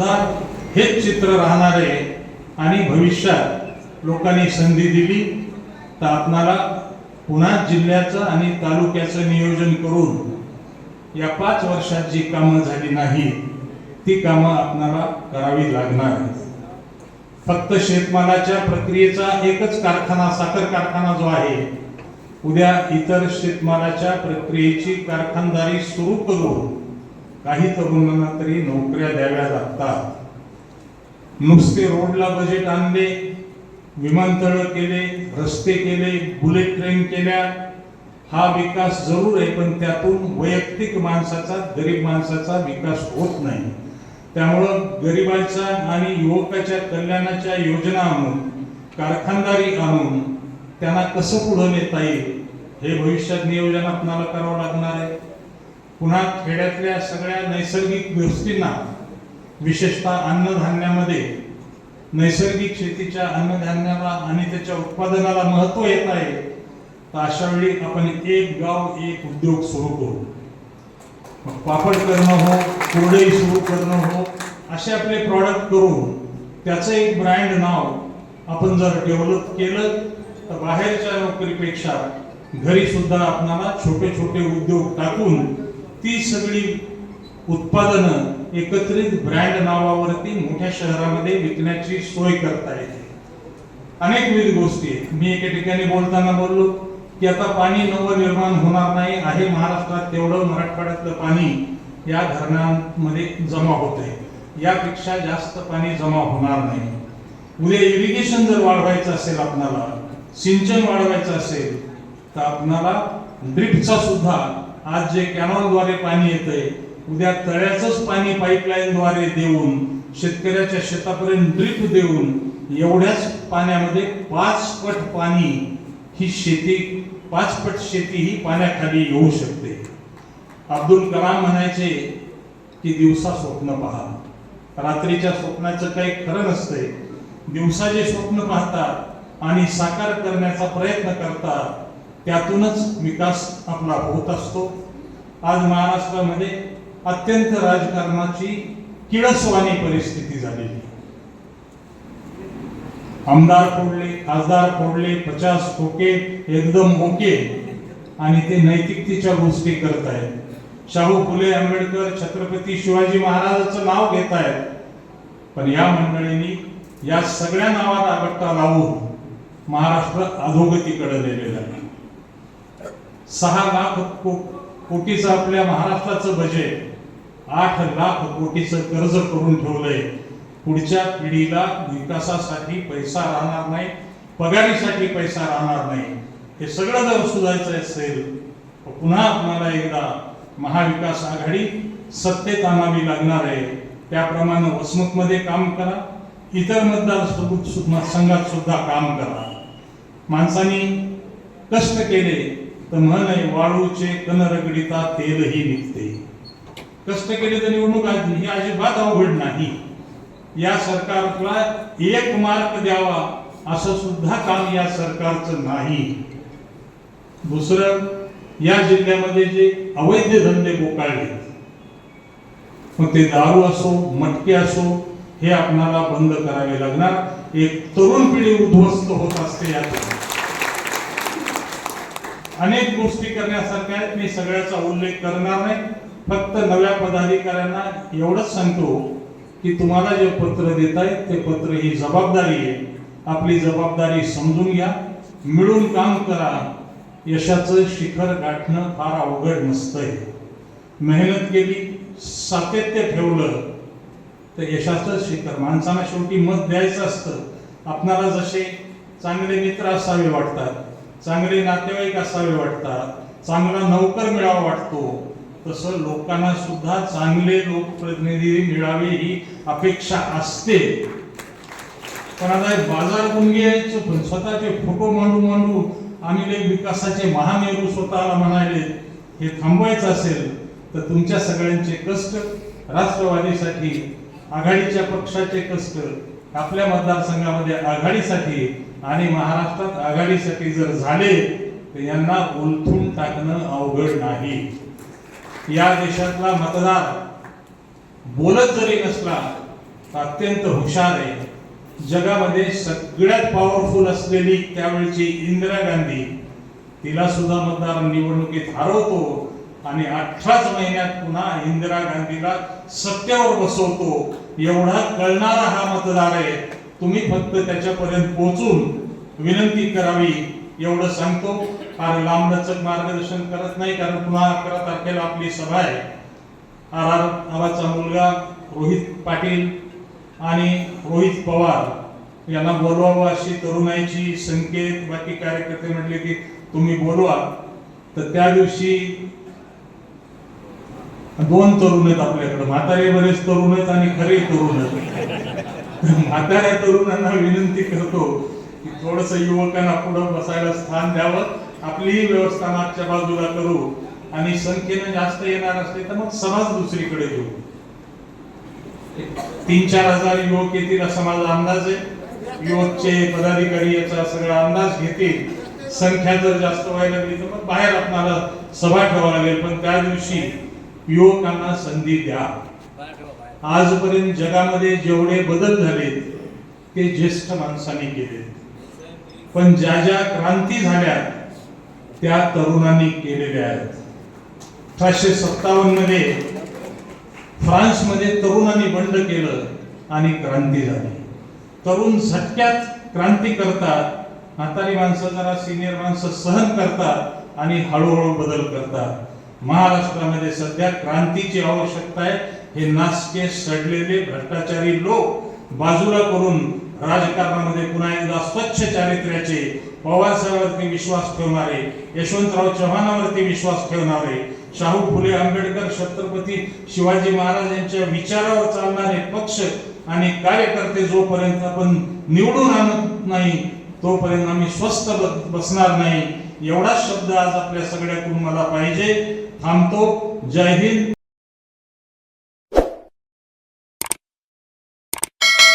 हेच चित्र राहणार आहे आणि भविष्यात लोकांनी संधी दिली तर आपणाला पुन्हा जिल्ह्याचं आणि तालुक्याचं नियोजन करून या पाच वर्षात जी कामं झाली नाही ती कामं आपणाला करावी लागणार फक्त शेतमालाच्या प्रक्रियेचा एकच कारखाना साखर कारखाना जो आहे उद्या इतर शेतमालाच्या प्रक्रियेची कारखानदारी सुरू करून काही तरुणांना तरी नोकऱ्या द्याव्या लागतात. नुसते रोडला बजेट आणले विमानतळ केले रस्ते केले बुलेट ट्रेन केल्या. हा विकास जरूर आहे पण त्यातून वैयक्तिक माणसाचा गरीब माणसाचा विकास होत नाही. त्यामुळं गरिबांचा आणि युवकाच्या कल्याणाच्या योजना आणून कारखानदारी आणून त्यांना कसं पुढं नेता येईल? हे भविष्यात नियोजन आपणाला करावं लागणार आहे. पुन्हा खेड्यातल्या सगळ्या नैसर्गिक गोष्टींना विशेषतः अन्नधान्यामध्ये नैसर्गिक शेतीच्या अन्नधान्याला आणि त्याच्या उत्पादनाला महत्त्व येत आहे तर अशा वेळी आपण एक गाव एक उद्योग सुरू करू. मग पापड करणं हो कुरडई सुरू करणं हो असे आपले प्रॉडक्ट करून त्याचं एक ब्रँड नाव आपण जर डेव्हलप केलं तर बाहेरच्या नोकरीपेक्षा घरी सुद्धा आपणाला छोटे छोटे उद्योग टाकून ती सगळी उत्पादनं एकत्रित ब्रँड नावावरती मोठ्या शहरामध्ये विकण्याची सोय करता येते. अनेक विविध गोष्टी आहेत. मी एका ठिकाणी बोलताना बोललो की आता पाणी नवनिर्माण होणार नाही आहे महाराष्ट्रात तेवढं मराठवाड्यातलं पाणी या धरणांमध्ये जमा होत आहे यापेक्षा जास्त पाणी जमा होणार नाही. उद्या इरिगेशन जर वाढवायचं असेल आपणाला सिंचन वाढवायचं असेल तर आपणाला ड्रिपचा सुद्धा आज जे कॅनॉलद्वारे पाणी येतंय उद्या तळ्याचंच पाणी पाईपलाईनद्वारे देऊन शेतकऱ्याच्या शेतापर्यंत ड्रिप देऊन एवढ्याच पाण्यामध्ये पाच पट पाणी ही शेती पाच पट शेती ही पाण्याखाली येऊ शकते. अब्दुल कलाम म्हणायचे की दिवसा स्वप्न पहा. रात्रीच्या स्वप्नाचं काही खरं नसतंय. दिवसा जे स्वप्न पाहतात आणि साकार करण्याचा प्रयत्न करतात त्यातूनच विकास आपला होत असतो. आज महाराष्ट्रामध्ये अत्यंत राजकारणाची किळसवाणी परिस्थिती झालेली आमदार फोडले खासदार फोडले पचास खोके एकदम मोके आणि ते नैतिकतेच्या गोष्टी करत आहेत. शाहू फुले आंबेडकर छत्रपती शिवाजी महाराजांचं नाव घेत आहेत. पण या मंडळींनी या सगळ्या नावाला गट्टा लावून महाराष्ट्र अधोगतीकडे नेलेला आहे. सहा लाख कोटीचं आपल्या महाराष्ट्राचं बजेट आठ लाख कोटीचं कर्ज करून ठेवलंय. पुढच्या पिढीला विकासासाठी पैसा राहणार नाही पगारीसाठी पैसा राहणार नाही. हे सगळं जर सुधारायचं असेल पुन्हा आपल्याला एकदा महाविकास आघाडी सत्तेत आणावी लागणार आहे. त्याप्रमाणे वसमतमध्ये काम करा इतर मतदार संघात सुद्धा काम करा. माणसांनी कष्ट केले तर म्हण वाळूचे कन रगडिता तेलही निघते. कष्ट केले तर निवडणूक आली ही अजिबात अवघड नाही. या सरकारला एक मार्क द्यावा असं सुद्धा काम या सरकारचं नाही. दुसरं या जिल्ह्यामध्ये जे अवैध धंदे बोकाळले मग ते दारू असो मटके असो हे आपणाला बंद करावे लागणार. एक तरुण पिढी उद्ध्वस्त होत असते यातून अनेक गोष्टी करण्यासारख्या आहेत. मी सगळ्याचा उल्लेख करणार नाही. फक्त नव्या पदाधिकाऱ्यांना एवढंच सांगतो की तुम्हाला जे पत्र देत आहेत ते पत्र ही जबाबदारी आहे. आपली जबाबदारी समजून घ्या. मिळून काम करा. यशाचं शिखर गाठणं फार अवघड नसतंय. मेहनत केली सातत्य ठेवलं तर यशाचं शिखर माणसांना शेवटी मत द्यायचं असतं. आपणाला जसे चांगले मित्र असावे वाटतात चांगले नातेवाईक असावे वाटतात चांगला नोकर मिळावा वाटतो. तसं लोकांना सुद्धा चांगले लोकप्रतिनिधी मिळावे ही अपेक्षा असते. पण आता हे बाजार गुंगी पण स्वतःचे फोटो मांडू मांडू आम्ही लय विकासाचे महामेरू स्वतःला म्हणाले हे थांबवायचं असेल तर तुमच्या सगळ्यांचे कष्ट राष्ट्रवादीसाठी आघाडीच्या पक्षाचे कष्ट आपल्या मतदारसंघामध्ये आघाडीसाठी आणि महाराष्ट्रात आघाडीसाठी जर झाले तर यांना उलथून टाकणं अवघड नाही. या देशातला मतदार बोलत जरी नसला अत्यंत हुशार आहे. जगामध्ये सगळ्यात पॉवरफुल असलेली त्यावेळची इंदिरा गांधी तिला सुद्धा मतदार निवडणुकीत हरवतो आणि अठराच महिन्यात पुन्हा इंदिरा गांधीला सत्तेवर बसवतो. एवढा कळणारा हा मतदार आहे. तुम्ही फक्त त्याच्यापर्यंत पोहोचून विनंती करावी. एवढं सांगतो. फार लांबलचक मार्गदर्शन करत नाही कारण पुन्हा अकरा तारखेला आपली सभा आहे. आर आर नावाचा मुलगा रोहित पाटील आणि रोहित पवार यांना बोलवावं अशी तरुणाईची संकेत. बाकी कार्यकर्ते म्हटले की तुम्ही बोलवा. तर त्या दिवशी दोन तरुण आहेत आपल्याकडे. म्हातारे बरेच तरुण आहेत आणि खरे तरुण आहेत. म्हाताऱ्या तरुणांना विनंती करतो की थोडस युवकांना पुढे बसायला स्थान द्यावं. आपलीही व्यवस्था मागच्या बाजूला करू. आणि संख्येने जास्त येणार असले तर मग समाज दुसरीकडे घेऊ. तीन चार हजार युवक येतील असा माझा अंदाज आहे. युवकचे पदाधिकारी याचा सगळा अंदाज घेतील. संख्या जर जास्त व्हायला गेली तर मग बाहेर आपणाला सभा ठेवावी लागेल. पण त्या दिवशी युवकांना संधी द्या. आजपर्यंत जगामध्ये जेवढे बदल झाले ते ज्येष्ठ माणसांनी केले पण ज्या ज्या क्रांती झाल्या त्या तरुणांनी केलेल्या आहेत. अठराशे सत्तावन्नमध्ये फ्रान्समध्ये तरुणांनी बंड केलं आणि क्रांती झाली. तरुण झटक्यात क्रांती करतात म्हातारी माणसं जरा सिनियर माणसं सहन करतात आणि हळूहळू बदल करतात. महाराष्ट्रामध्ये सध्या क्रांतीची आवश्यकता आहे. हे नासके सडलेले भ्रष्टाचारी लोक बाजूला करून राजकारणामध्ये पुन्हा एकदा स्वच्छ चारित्र्याचे पवार साहेबांवरती विश्वास ठेवणारे यशवंतराव चव्हाणावरती विश्वास ठेवणारे शाहू फुले आंबेडकर छत्रपती शिवाजी महाराज यांच्या विचारावर चालणारे पक्ष आणि कार्यकर्ते जोपर्यंत आपण निवडून आणत नाही तोपर्यंत आम्ही स्वस्थ बसणार नाही. एवढाच शब्द आज आपल्या सगळ्याकडून मला पाहिजे. थांबतो जय हिंद।